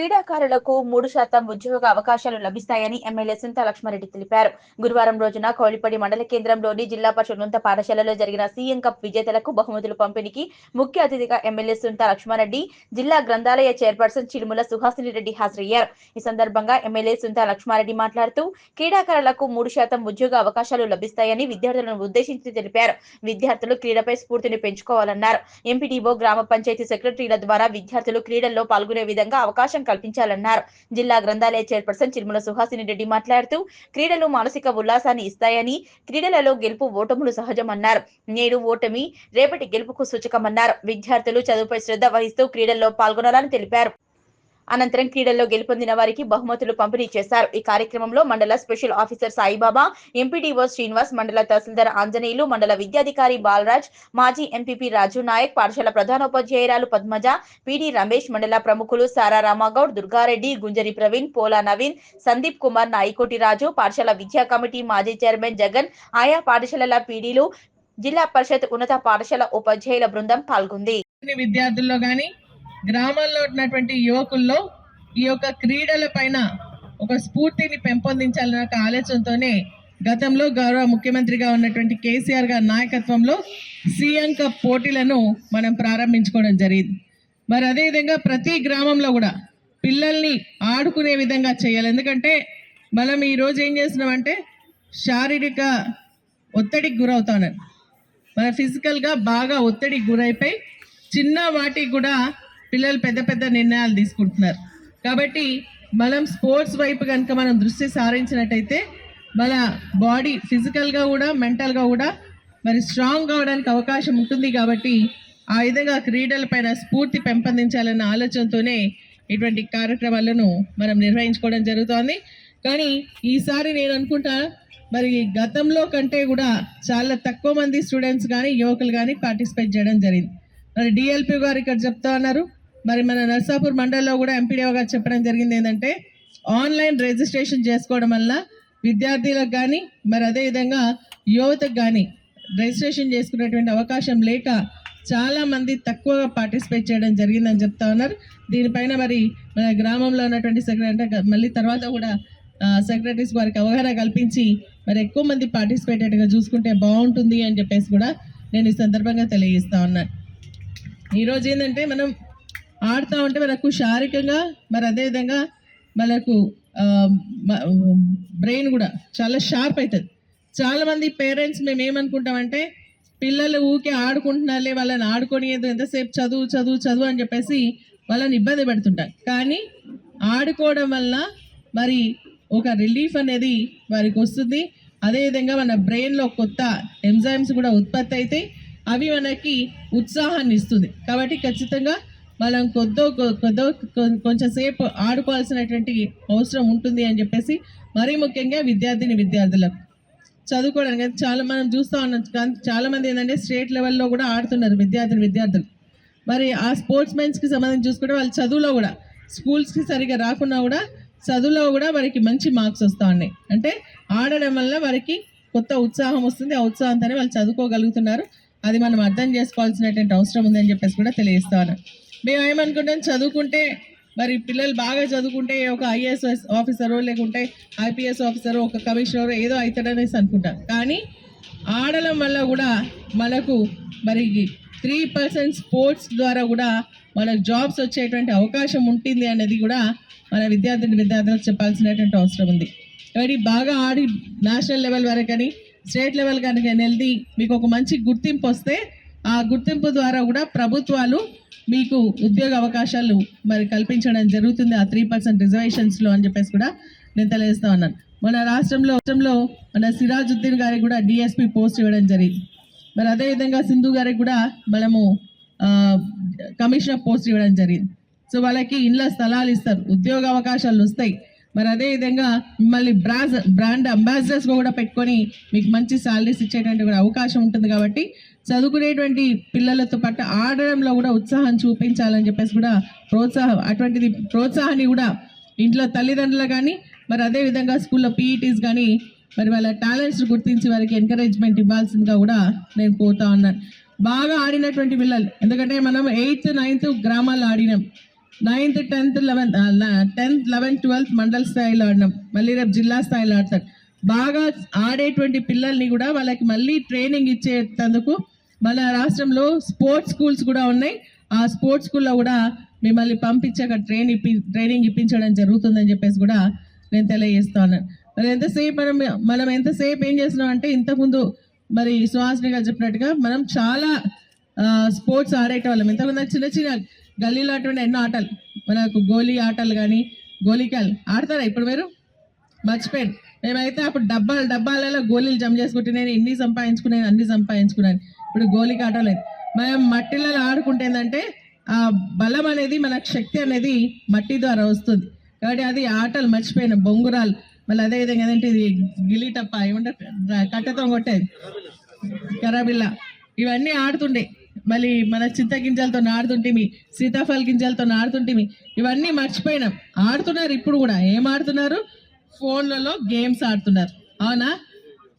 క్రీడాకారులకు మూడు శాతం ఉద్యోగ అవకాశాలు లభిస్తాయని ఎమ్మెల్యే సుంత లక్ష్మారెడ్డి తెలిపారు. గురువారం రోజున కౌలిపడి మండల కేంద్రంలోని జిల్లా పరిషత్ ఉన్నత పాఠశాలలో జరిగిన సీఎం కప్ విజేతలకు బహుమతులు పంపిణీకి ముఖ్య అతిథిగా ఎమ్మెల్యే సుంత లక్ష్మారెడ్డి జిల్లా గ్రంథాలయ చైర్పర్సన్ చిరుముల సుహాసిని రెడ్డి హాజరయ్యారు. ఈ సందర్భంగా ఎమ్మెల్యే సుంత లక్ష్మారెడ్డి మాట్లాడుతూ క్రీడాకారులకు మూడు శాతం ఉద్యోగ అవకాశాలు లభిస్తాయని విద్యార్థులను ఉద్దేశించి తెలిపారు. విద్యార్థులు క్రీడపై స్ఫూర్తిని పెంచుకోవాలన్నారు. ఎంపీడీఓ గ్రామ పంచాయతీ సెక్రటరీల ద్వారా విద్యార్థులు క్రీడల్లో పాల్గొనే విధంగా అవకాశం కల్పించాలన్నారు. జిల్లా గ్రంథాలయ చైర్పర్సన్ చిరుమల సుహాసిని రెడ్డి మాట్లాడుతూ క్రీడలు మానసిక ఉల్లాసాన్ని ఇస్తాయని క్రీడలలో గెలుపు ఓటములు సహజమన్నారు. నేడు ఓటమి రేపటి గెలుపుకు సూచకమన్నారు. విద్యార్థులు చదువుపై శ్రద్ధ వహిస్తూ క్రీడల్లో పాల్గొనాలని తెలిపారు. అనంతరం క్రీడల్లో గెలుపొందిన వారికి బహుమతులు పంపిణీ చేశారు. ఈ కార్యక్రమంలో మండల special officer Saibaba MPDO Srinivas మండల తహసీల్దార్ ఆంజనేయులు మండల విద్యాధికారి బాలరాజ్ మాజీ ఎంపీపీ రాజు నాయక్ పాఠశాల ప్రధానోపాధ్యాయురాలు పద్మజ పిడి రమేష్ మండల ప్రముఖులు సారా రామాగౌడ్ దుర్గారెడ్డి గుంజరి ప్రవీణ్ పోలా నవీన్ సందీప్ కుమార్ నాయికోటి రాజు పాఠశాల విద్యా కమిటీ మాజీ చైర్మన్ జగన్ ఆయా పాఠశాలల పీడీలు జిల్లా పరిషత్ ఉన్నత పాఠశాల ఉపాధ్యాయుల బృందం పాల్గొంది. విద్యార్థుల్లో కానీ గ్రామాల్లో ఉన్నటువంటి యువకుల్లో ఈ యొక్క క్రీడల పైన ఒక స్ఫూర్తిని పెంపొందించాలన్న ఒక ఆలోచనతోనే గతంలో గౌరవ ముఖ్యమంత్రిగా ఉన్నటువంటి కేసీఆర్ గారి నాయకత్వంలో సీఎం కప్ పోటీలను మనం ప్రారంభించుకోవడం జరిగింది. మరి అదేవిధంగా ప్రతి గ్రామంలో కూడా పిల్లల్ని ఆడుకునే విధంగా చేయాలి. ఎందుకంటే మనం ఈరోజు ఏం చేస్తున్నామంటే శారీరక ఒత్తిడికి గురవుతాను మన ఫిజికల్గా బాగా ఒత్తిడికి గురైపోయి చిన్న వాటికి కూడా పిల్లలు పెద్ద పెద్ద నిర్ణయాలు తీసుకుంటున్నారు. కాబట్టి మనం స్పోర్ట్స్ వైపు కనుక మనం దృష్టి సారించినట్టయితే మన బాడీ ఫిజికల్గా కూడా మెంటల్గా కూడా మరి స్ట్రాంగ్ కావడానికి అవకాశం ఉంటుంది కాబట్టి ఆ విధంగా క్రీడలపైన స్ఫూర్తి పెంపొందించాలన్న ఆలోచనతోనే ఇటువంటి కార్యక్రమాలను మనం నిర్వహించుకోవడం జరుగుతోంది. కానీ ఈసారి నేను అనుకుంటా మరి గతంలో కంటే కూడా చాలా తక్కువ మంది స్టూడెంట్స్ కానీ యువకులు కానీ పార్టిసిపేట్ చేయడం జరిగింది. మరి డిఎల్పి గారు ఇక్కడ చెప్తా ఉన్నారు. మరి మన నర్సాపూర్ మండలంలో కూడా ఎంపీడీఓ గారు చెప్పడం జరిగింది ఏంటంటే ఆన్లైన్ రిజిస్ట్రేషన్ చేసుకోవడం వల్ల విద్యార్థులకు కానీ మరి అదేవిధంగా యువతకు కానీ రిజిస్ట్రేషన్ చేసుకునేటువంటి అవకాశం లేక చాలామంది తక్కువగా పార్టిసిపేట్ చేయడం జరిగిందని చెప్తా ఉన్నారు. దీనిపైన మరి మన గ్రామంలో ఉన్నటువంటి సెక్రటరీ అంటే మళ్ళీ తర్వాత కూడా సెక్రటరీస్ వారికి అవగాహన కల్పించి మరి ఎక్కువ మంది పార్టిసిపేటెడ్గా చూసుకుంటే బాగుంటుంది అని చెప్పేసి కూడా నేను ఈ సందర్భంగా తెలియజేస్తా ఉన్నాను ఈరోజు ఏంటంటే మనం ఆడుతూ ఉంటే మనకు శారీరకంగా మరి అదేవిధంగా మనకు బ్రెయిన్ కూడా చాలా షార్ప్ అవుతుంది చాలామంది పేరెంట్స్ మేము ఏమనుకుంటామంటే పిల్లలు ఊకే ఆడుకుంటున్నారులే వాళ్ళని ఆడుకోనియదు ఎంతసేపు చదువు చదువు చదువు అని చెప్పేసి వాళ్ళని ఇబ్బంది పెడుతుంటారు. కానీ ఆడుకోవడం వల్ల మరి ఒక రిలీఫ్ అనేది వారికి వస్తుంది. అదేవిధంగా మన బ్రెయిన్లో కొత్త ఎంజైమ్స్ కూడా ఉత్పత్తి అవుతాయి అవి మనకి ఉత్సాహాన్ని ఇస్తుంది. కాబట్టి ఖచ్చితంగా మనం కొద్దో కొద్దో కొంచెం సేపు ఆడుకోవాల్సినటువంటి అవసరం ఉంటుంది అని చెప్పేసి మరీ ముఖ్యంగా విద్యార్థిని విద్యార్థులకు. చదువుకోవడానికి అయితే చాలా మనం చూస్తూ ఉన్నాం. కానీ చాలామంది ఏంటంటే స్టేట్ లెవెల్లో కూడా ఆడుతున్నారు విద్యార్థిని విద్యార్థులు. మరి ఆ స్పోర్ట్స్ మెన్స్కి సంబంధించి చూసుకుంటే వాళ్ళు చదువులో కూడా స్కూల్స్కి సరిగా రాకున్నా కూడా చదువులో కూడా వారికి మంచి మార్క్స్ వస్తూ ఉన్నాయి. అంటే ఆడడం వల్ల వారికి కొత్త ఉత్సాహం వస్తుంది. ఆ ఉత్సాహంతోనే వాళ్ళు చదువుకోగలుగుతున్నారు. అది మనం అర్థం చేసుకోవాల్సినటువంటి అవసరం ఉందని చెప్పేసి కూడా తెలియజేస్తాను మేము ఏమనుకుంటాం చదువుకుంటే మరి పిల్లలు బాగా చదువుకుంటే ఒక ఐఏఎస్ ఆఫీసరో లేకుంటే ఐపీఎస్ ఆఫీసరో ఒక కమిషనర్ ఏదో అవుతాడనేసి అనుకుంటాం. కానీ ఆడడం వల్ల కూడా మనకు మరి త్రీ పర్సెంట్ స్పోర్ట్స్ ద్వారా కూడా మనకు జాబ్స్ వచ్చేటువంటి అవకాశం ఉంటుంది అనేది కూడా మన విద్యార్థిని విద్యార్థులకు చెప్పాల్సినటువంటి అవసరం ఉంది. కాబట్టి బాగా ఆడి నేషనల్ లెవెల్ వరకు కానీ స్టేట్ లెవెల్ కనుక వెళ్ది మీకు ఒక మంచి గుర్తింపు వస్తే ఆ గుర్తింపు ద్వారా కూడా ప్రభుత్వాలు మీకు ఉద్యోగ అవకాశాలు మరి కల్పించడం జరుగుతుంది. ఆ త్రీ పర్సెంట్ రిజర్వేషన్స్లో అని చెప్పేసి కూడా నేను తెలియజేస్తా ఉన్నాను. మన రాష్ట్రంలో రాష్ట్రంలో మన సిరాజుద్దీన్ గారికి కూడా డిఎస్పి పోస్ట్ ఇవ్వడం జరిగింది. మరి అదేవిధంగా సింధు గారికి కూడా మనము కమిషనర్ పోస్ట్ ఇవ్వడం జరిగింది. సో వాళ్ళకి ఇండ్ల స్థలాలు ఇస్తారు ఉద్యోగ అవకాశాలు వస్తాయి. మరి అదేవిధంగా మిమ్మల్ని బ్రాండ్ బ్రాండ్ అంబాసిడర్స్గా కూడా పెట్టుకొని మీకు మంచి శాలరీస్ ఇచ్చేటువంటి కూడా అవకాశం ఉంటుంది కాబట్టి చదువుకునేటువంటి పిల్లలతో పాటు ఆడడంలో కూడా ఉత్సాహం చూపించాలని చెప్పేసి కూడా ప్రోత్సాహం అటువంటిది ప్రోత్సాహాన్ని కూడా ఇంట్లో తల్లిదండ్రులు కానీ మరి అదేవిధంగా స్కూల్లో పీఈటీస్ కానీ మరి వాళ్ళ టాలెంట్స్ గుర్తించి వారికి ఎంకరేజ్మెంట్ ఇవ్వాల్సిందిగా కూడా నేను కోరుతా ఉన్నాను. బాగా ఆడినటువంటి పిల్లలు ఎందుకంటే మనం ఎయిత్ నైన్త్ గ్రామాల్లో ఆడినాం. Ninth tenth eleventh tenth eleventh twelfth మండల స్థాయిలో ఆడినాం. మళ్ళీ రేపు జిల్లా స్థాయిలో ఆడతారు. బాగా ఆడేటువంటి పిల్లల్ని కూడా వాళ్ళకి మళ్ళీ ట్రైనింగ్ ఇచ్చేటందుకు మన రాష్ట్రంలో స్పోర్ట్స్ స్కూల్స్ కూడా ఉన్నాయి. ఆ స్పోర్ట్స్ స్కూల్లో కూడా మిమ్మల్ని పంపించి అక్కడ ట్రైన్ ఇప్పి ట్రైనింగ్ ఇప్పించడం జరుగుతుందని చెప్పేసి కూడా నేను తెలియజేస్తా ఉన్నాను మరి ఎంతసేపు మనం మనం ఎంతసేపు ఏం చేస్తున్నాం అంటే ఇంతకుముందు మరి సుహాసిని గారు చెప్పినట్టుగా మనం చాలా స్పోర్ట్స్ ఆడేటోళ్ళం ఇంతకుముందు చిన్న చిన్న గల్లీలో అటువంటి ఎన్నో ఆటలు. మనకు గోలీ ఆటలు కానీ గోలికాయలు ఆడతారా ఇప్పుడు మీరు? మర్చిపోయాను. మేమైతే అప్పుడు డబ్బాలు డబ్బాలలో గోళీలు జమ చేసుకుంటే నేను ఇన్ని సంపాదించుకున్నాను అన్ని సంపాదించుకున్నాను. ఇప్పుడు గోలికాట లేదు. మనం మట్టిలలో ఆడుకుంటే ఏంటంటే ఆ బలం అనేది మనకు శక్తి అనేది మట్టి ద్వారా వస్తుంది. కాబట్టి అది ఆటలు మర్చిపోయిన బొంగురాలు. మళ్ళీ అదేవిధంగా ఏంటంటే ఇది గిలిటప్ప ఏమంటే కట్టెతో కొట్టేది. కరాబిల్ల ఇవన్నీ ఆడుతుండే. మళ్ళీ మన చింత గింజలతో ఆడుతుంటిమి సీతాఫల గింజలతో ఆడుతుంటిమి. ఇవన్నీ మర్చిపోయినాం. ఆడుతున్నారు ఇప్పుడు కూడా. ఏం ఆడుతున్నారు? ఫోన్లలో గేమ్స్ ఆడుతున్నారు. అవునా?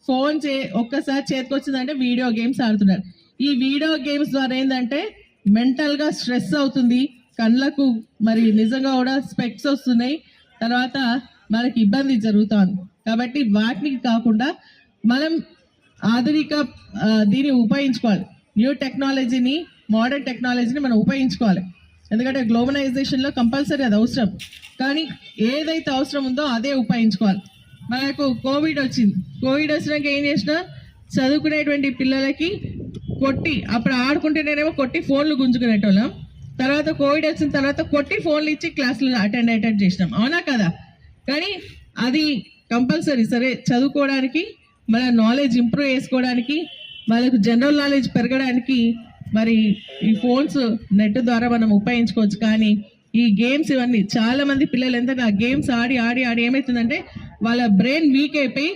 ఫోన్ చే ఒక్కసారి చేతికి వచ్చిందంటే వీడియో గేమ్స్ ఆడుతున్నారు. ఈ వీడియో గేమ్స్ ద్వారా ఏంటంటే మెంటల్గా స్ట్రెస్ అవుతుంది. కళ్ళకు మరి నిజంగా కూడా స్పెక్స్ వస్తున్నాయి. తర్వాత మనకి ఇబ్బంది జరుగుతుంది. కాబట్టి వాటికి కాకుండా మనం ఆధునిక దీన్ని ఉపయోగించుకోవాలి. న్యూ టెక్నాలజీని మోడర్న్ టెక్నాలజీని మనం ఉపయోగించుకోవాలి. ఎందుకంటే గ్లోబలైజేషన్లో కంపల్సరీ అది అవసరం. కానీ ఏదైతే అవసరం ఉందో అదే ఉపయోగించుకోవాలి. మనకు కోవిడ్ వచ్చింది. కోవిడ్ వచ్చినాక ఏం చేసిన చదువుకునేటువంటి పిల్లలకి కొట్టి అప్పుడు ఆడుకుంటేనేమో కొట్టి ఫోన్లు గుంజుకునేటోళ్ళం. తర్వాత కోవిడ్ వచ్చిన తర్వాత కొట్టి ఫోన్లు ఇచ్చి క్లాసులు అటెండ్ అటెండ్ చేసినాం. అవునా కదా? కానీ అది కంపల్సరీ. సరే చదువుకోవడానికి మన నాలెడ్జ్ ఇంప్రూవ్ చేసుకోవడానికి వాళ్ళకు జనరల్ నాలెడ్జ్ పెరగడానికి మరి ఈ ఫోన్స్ నెట్ ద్వారా మనం ఉపయోగించుకోవచ్చు. కానీ ఈ గేమ్స్ ఇవన్నీ చాలామంది పిల్లలు ఎంత ఆ గేమ్స్ ఆడి ఆడి ఆడి ఏమవుతుందంటే వాళ్ళ బ్రెయిన్ వీక్ అయిపోయి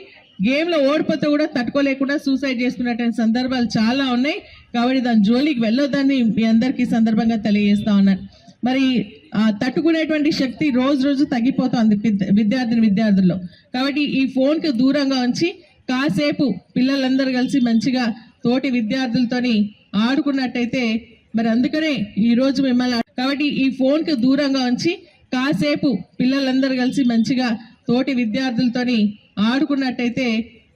గేమ్లో ఓడిపోతే కూడా తట్టుకోలేకుండా సూసైడ్ చేసుకున్నటువంటి సందర్భాలు చాలా ఉన్నాయి. కాబట్టి దాని జోలికి వెళ్ళొద్దని మీ అందరికీ సందర్భంగా తెలియజేస్తా ఉన్నాను మరి తట్టుకునేటువంటి శక్తి రోజు రోజు తగ్గిపోతుంది విద్యార్థిని విద్యార్థుల్లో. కాబట్టి ఈ ఫోన్కి దూరంగా ఉంచి కాసేపు పిల్లలందరూ కలిసి మంచిగా తోటి విద్యార్థులతోని ఆడుకున్నట్టయితే మరి అందుకనే ఈరోజు మిమ్మల్ని కాబట్టి ఈ ఫోన్కి దూరంగా ఉంచి కాసేపు పిల్లలందరూ కలిసి మంచిగా తోటి విద్యార్థులతోని ఆడుకున్నట్టయితే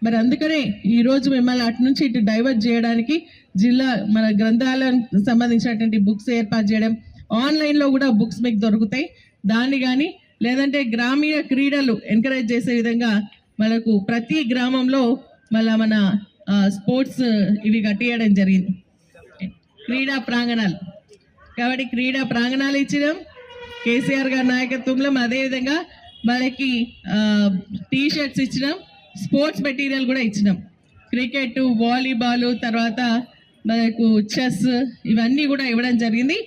మరి అందుకనే ఈరోజు మిమ్మల్ని అటు నుంచి ఇటు డైవర్ట్ చేయడానికి జిల్లా మన గ్రంథాలయం సంబంధించినటువంటి బుక్స్ ఏర్పాటు చేయడం ఆన్లైన్లో కూడా బుక్స్ మీకు దొరుకుతాయి. దాన్ని కానీ లేదంటే గ్రామీణ క్రీడలు ఎంకరేజ్ చేసే విధంగా మనకు ప్రతి గ్రామంలో మళ్ళా మన స్పోర్ట్స్ ఇవి కట్టియడం జరిగింది. క్రీడా ప్రాంగణాలు. కాబట్టి క్రీడా ప్రాంగణాలు ఇచ్చినాం. కేసీఆర్ గారి నాయకత్వంలో అదేవిధంగా వాళ్ళకి టీ షర్ట్స్ ఇచ్చినాం. స్పోర్ట్స్ మెటీరియల్ కూడా ఇచ్చినాం. క్రికెట్ వాలీబాల్ తర్వాత మనకు చెస్ ఇవన్నీ కూడా ఇవ్వడం జరిగింది.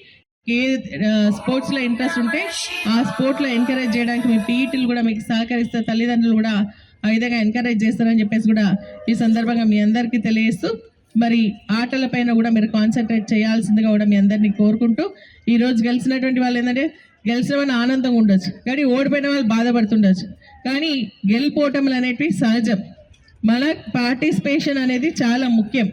ఏ స్పోర్ట్స్లో ఇంట్రెస్ట్ ఉంటే ఆ స్పోర్ట్లో ఎంకరేజ్ చేయడానికి మీ పీఈటీలు కూడా మీకు సహకరిస్తే తల్లిదండ్రులు కూడా ఆ విధంగా ఎంకరేజ్ చేస్తారని చెప్పేసి కూడా ఈ సందర్భంగా మీ అందరికీ తెలియజేస్తూ మరి ఆటల పైన కూడా మీరు కాన్సన్ట్రేట్ చేయాల్సిందిగా కూడా మీ అందరినీ కోరుకుంటూ ఈరోజు గెలిచినటువంటి వాళ్ళు ఏంటంటే గెలిచిన వాళ్ళు ఆనందంగా ఉండొచ్చు. కానీ ఓడిపోయిన వాళ్ళు బాధపడుతుండొచ్చు. కానీ గెలిపోవటములు అనేటివి సహజం. మన పార్టిసిపేషన్ అనేది చాలా ముఖ్యం.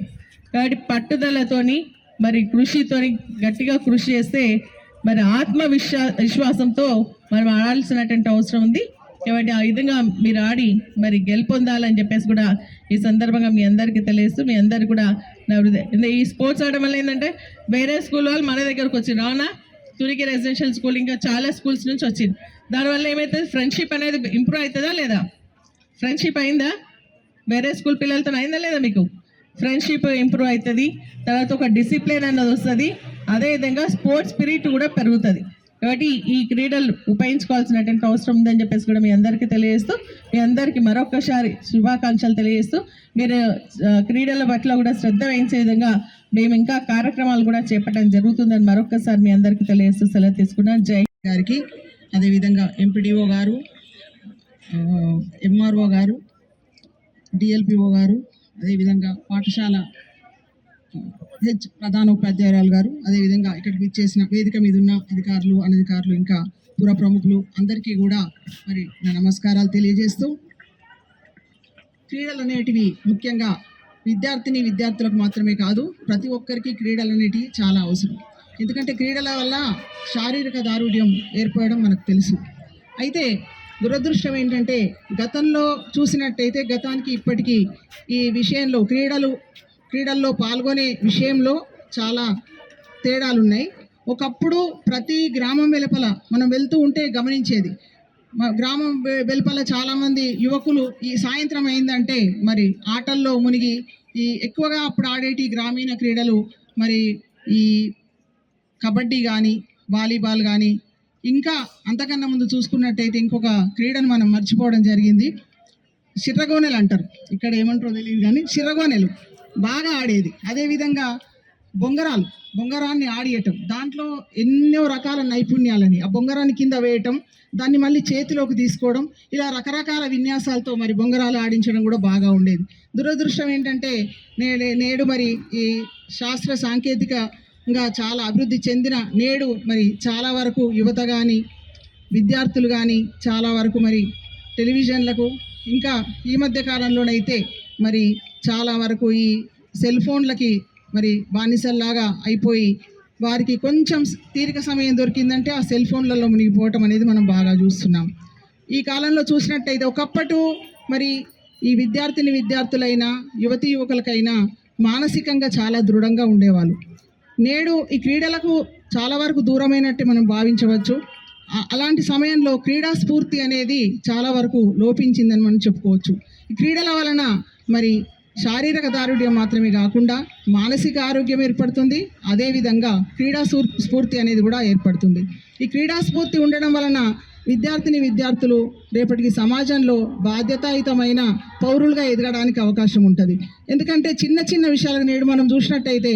కాబట్టి పట్టుదలతోని మరి కృషితోని గట్టిగా కృషి చేస్తే మరి ఆత్మ విశ్వా విశ్వాసంతో మనం ఆడాల్సినటువంటి అవసరం ఉంది. కాబట్టి ఆ విధంగా మీరు ఆడి మరి గెలుపొందాలని చెప్పేసి కూడా ఈ సందర్భంగా మీ అందరికీ తెలియస్తూ మీ అందరు కూడా నా హృదయ ఈ స్పోర్ట్స్ ఆడడం వల్ల ఏంటంటే వేరే స్కూల్ వాళ్ళు మన దగ్గరకు వచ్చి రావునా తురికి రెసిడెన్షియల్ స్కూల్ ఇంకా చాలా స్కూల్స్ నుంచి వచ్చింది. దానివల్ల ఏమైతుంది? ఫ్రెండ్షిప్ అనేది ఇంప్రూవ్ అవుతుందా లేదా? ఫ్రెండ్షిప్ అయిందా? వేరే స్కూల్ పిల్లలతో అయిందా లేదా మీకు? ఫ్రెండ్షిప్ ఇంప్రూవ్ అవుతుంది. తర్వాత ఒక డిసిప్లిన్ అన్నది వస్తుంది. అదేవిధంగా స్పోర్ట్స్ స్పిరిట్ కూడా పెరుగుతుంది. కాబట్టి ఈ క్రీడలు ఉపయోగించుకోవాల్సినటువంటి అవసరం ఉందని చెప్పేసి కూడా మీ అందరికీ తెలియజేస్తూ మీ అందరికీ మరొకసారి శుభాకాంక్షలు తెలియజేస్తూ మీరు క్రీడల పట్ల కూడా శ్రద్ధ వహించే విధంగా మేము ఇంకా కార్యక్రమాలు కూడా చేపట్టడం జరుగుతుందని మరొకసారి మీ అందరికీ తెలియజేస్తూ సెలవు తీసుకున్నాను జై గారికి. అదేవిధంగా ఎంపీడీఓ గారు ఎంఆర్ఓ గారు డిఎల్పిఓ గారు అదేవిధంగా పాఠశాల హెచ్ ప్రధాన ఉపాధ్యాయురాలు గారు అదేవిధంగా ఇక్కడికి ఇచ్చేసిన వేదిక మీద ఉన్న అధికారులు అనధికారులు ఇంకా పుర ప్రముఖులు అందరికీ కూడా మరి నా నమస్కారాలు తెలియజేస్తూ క్రీడలు అనేటివి ముఖ్యంగా విద్యార్థిని విద్యార్థులకు మాత్రమే కాదు ప్రతి ఒక్కరికి క్రీడలు అనేటివి చాలా అవసరం. ఎందుకంటే క్రీడల వల్ల శారీరక దారుఢ్యం ఏర్పడడం మనకు తెలుసు. అయితే దురదృష్టం ఏంటంటే గతంలో చూసినట్టయితే గతానికి ఇప్పటికీ ఈ విషయంలో క్రీడలు క్రీడల్లో పాల్గొనే విషయంలో చాలా తేడాలు ఉన్నాయి ఒకప్పుడు ప్రతి గ్రామం వెలుపల మనం వెళ్తూ ఉంటే గమనించేది. గ్రామం వెలుపల చాలామంది యువకులు ఈ సాయంత్రం అయిందంటే మరి ఆటల్లో మునిగి ఈ ఎక్కువగా అప్పుడు ఆడేటి గ్రామీణ క్రీడలు మరి ఈ కబడ్డీ కానీ వాలీబాల్ కానీ ఇంకా అంతకన్నా ముందు చూసుకున్నట్టయితే ఇంకొక క్రీడను మనం మర్చిపోవడం జరిగింది. చిర్రగోనెలు అంటారు. ఇక్కడ ఏమంటారో తెలియదు కానీ చిర్రగోనెలు. బాగా ఆడేది. అదేవిధంగా బొంగరాలు బొంగరాన్ని ఆడియటం. దాంట్లో ఎన్నో రకాల నైపుణ్యాలని ఆ బొంగరాన్ని కింద వేయటం దాన్ని మళ్ళీ చేతిలోకి తీసుకోవడం ఇలా రకరకాల విన్యాసాలతో మరి బొంగరాలు ఆడించడం కూడా బాగా ఉండేది. దురదృష్టం ఏంటంటే నేడు నేడు మరి ఈ శాస్త్ర సాంకేతికంగా చాలా అభివృద్ధి చెందిన నేడు మరి చాలా వరకు యువత కానీ విద్యార్థులు కానీ చాలా వరకు మరి టెలివిజన్లకు ఇంకా ఈ మధ్య కాలంలోనైతే మరి చాలా వరకు ఈ సెల్ ఫోన్లకి మరి బానిసల్లాగా అయిపోయి వారికి కొంచెం తీరిక సమయం దొరికిందంటే ఆ సెల్ ఫోన్లలో మునిగిపోవటం అనేది మనం బాగా చూస్తున్నాం. ఈ కాలంలో చూసినట్టయితే ఒకప్పటి మరి ఈ విద్యార్థిని విద్యార్థులైనా యువతి యువకులకైనా మానసికంగా చాలా దృఢంగా ఉండేవాళ్ళు. నేడు ఈ క్రీడలకు చాలా వరకు దూరమైనట్టు మనం భావించవచ్చు. అలాంటి సమయంలో క్రీడా స్ఫూర్తి అనేది చాలా వరకు లోపించిందని మనం చెప్పుకోవచ్చు. ఈ క్రీడల వలన మరి శారీరక దారుఢ్యం మాత్రమే కాకుండా మానసిక ఆరోగ్యం ఏర్పడుతుంది. అదేవిధంగా క్రీడా స్ఫూర్- స్ఫూర్తి అనేది కూడా ఏర్పడుతుంది. ఈ క్రీడా స్ఫూర్తి ఉండడం వలన విద్యార్థిని విద్యార్థులు రేపటికి సమాజంలో బాధ్యతాయుతమైన పౌరులుగా ఎదగడానికి అవకాశం ఉంటుంది. ఎందుకంటే చిన్న చిన్న విషయాలకు నేడు మనం చూసినట్టయితే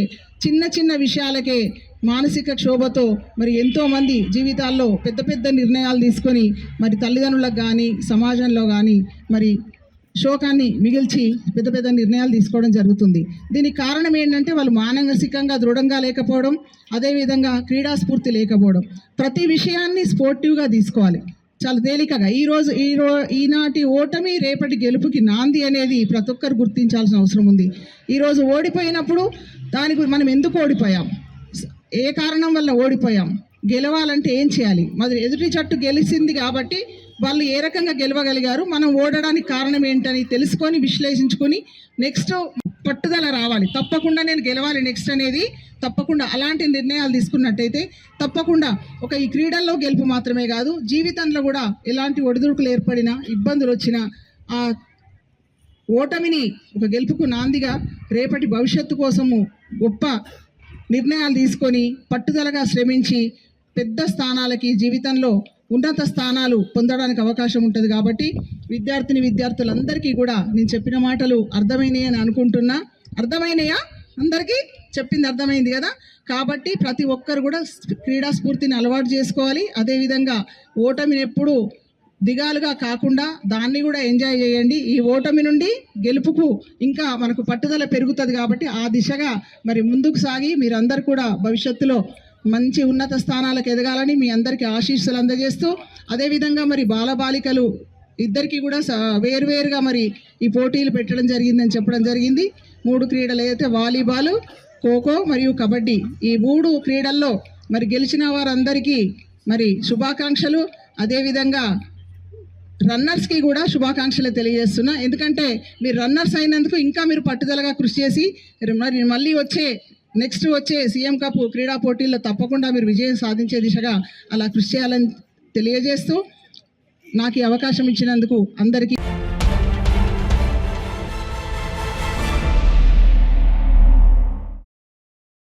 చిన్న చిన్న విషయాలకే మానసిక క్షోభతో మరి ఎంతోమంది జీవితాల్లో పెద్ద పెద్ద నిర్ణయాలు తీసుకొని మరి తల్లిదండ్రులకు కానీ సమాజంలో కానీ మరి శోకాన్ని మిగిల్చి పెద్ద పెద్ద నిర్ణయాలు తీసుకోవడం జరుగుతుంది. దీనికి కారణం ఏంటంటే వాళ్ళు మానసికంగా దృఢంగా లేకపోవడం అదేవిధంగా క్రీడా స్ఫూర్తి లేకపోవడం. ప్రతి విషయాన్ని స్పోర్టివ్గా తీసుకోవాలి. చాలా తేలికగా. ఈ రోజు ఈ రో ఈనాటి ఓటమి రేపటి గెలుపుకి నాంది అనేది ప్రతి ఒక్కరు గుర్తించాల్సిన అవసరం ఉంది. ఈరోజు ఓడిపోయినప్పుడు దానికి మనం ఎందుకు ఓడిపోయాం? ఏ కారణం వల్ల ఓడిపోయాం? గెలవాలంటే ఏం చేయాలి? మరి ఎదుటి జట్టు గెలిచింది కాబట్టి వాళ్ళు ఏ రకంగా గెలవగలిగారు? మనం ఓడడానికి కారణం ఏంటని తెలుసుకొని విశ్లేషించుకొని నెక్స్ట్ పట్టుదల రావాలి. తప్పకుండా నేను గెలవాలి నెక్స్ట్ అనేది. తప్పకుండా అలాంటి నిర్ణయాలు తీసుకున్నట్టయితే తప్పకుండా ఒక ఈ క్రీడల్లో గెలుపు మాత్రమే కాదు జీవితంలో కూడా ఎలాంటి ఒడిదుడుకులు ఏర్పడినా ఇబ్బందులు వచ్చినా ఆ ఓటమిని ఒక గెలుపుకు నాందిగా రేపటి భవిష్యత్తు కోసము గొప్ప నిర్ణయాలు తీసుకొని పట్టుదలగా శ్రమించి పెద్ద స్థానాలకి జీవితంలో ఉన్నత స్థానాలు పొందడానికి అవకాశం ఉంటుంది కాబట్టి విద్యార్థిని విద్యార్థులందరికీ కూడా నేను చెప్పిన మాటలు అర్థమైనాయి అని అనుకుంటున్నా. అర్థమైనాయా? అందరికీ చెప్పింది అర్థమైంది కదా? కాబట్టి ప్రతి ఒక్కరు కూడా క్రీడా స్ఫూర్తిని అలవాటు చేసుకోవాలి. అదేవిధంగా ఓటమిని దిగాలుగా కాకుండా దాన్ని కూడా ఎంజాయ్ చేయండి. ఈ ఓటమి నుండి గెలుపుకు ఇంకా మనకు పట్టుదల పెరుగుతుంది కాబట్టి ఆ దిశగా మరి ముందుకు సాగి మీరందరూ కూడా భవిష్యత్తులో మంచి ఉన్నత స్థానాలకు ఎదగాలని మీ అందరికీ ఆశీస్సులు అందజేస్తూ అదేవిధంగా మరి బాలబాలికలు ఇద్దరికి కూడా స- వేరువేరుగా మరి ఈ పోటీలు పెట్టడం జరిగిందని చెప్పడం జరిగింది. మూడు క్రీడలు అయితే వాలీబాల్ ఖోఖో మరియు కబడ్డీ ఈ మూడు క్రీడల్లో మరి గెలిచిన వారందరికీ మరి శుభాకాంక్షలు. అదేవిధంగా రన్నర్స్కి కూడా శుభాకాంక్షలు తెలియజేస్తున్నా. ఎందుకంటే మీరు రన్నర్స్ అయినందుకు ఇంకా మీరు పట్టుదలగా కృషి చేసి మరి మళ్ళీ వచ్చే నెక్స్ట్ వచ్చే సీఎం కప్ క్రీడా పోటీల్లో తప్పకుండా మీరు విజయం సాధించే దిశగా అలా కృషి చేయాలని తెలియజేస్తూ నాకు ఈ అవకాశం ఇచ్చినందుకు అందరికీ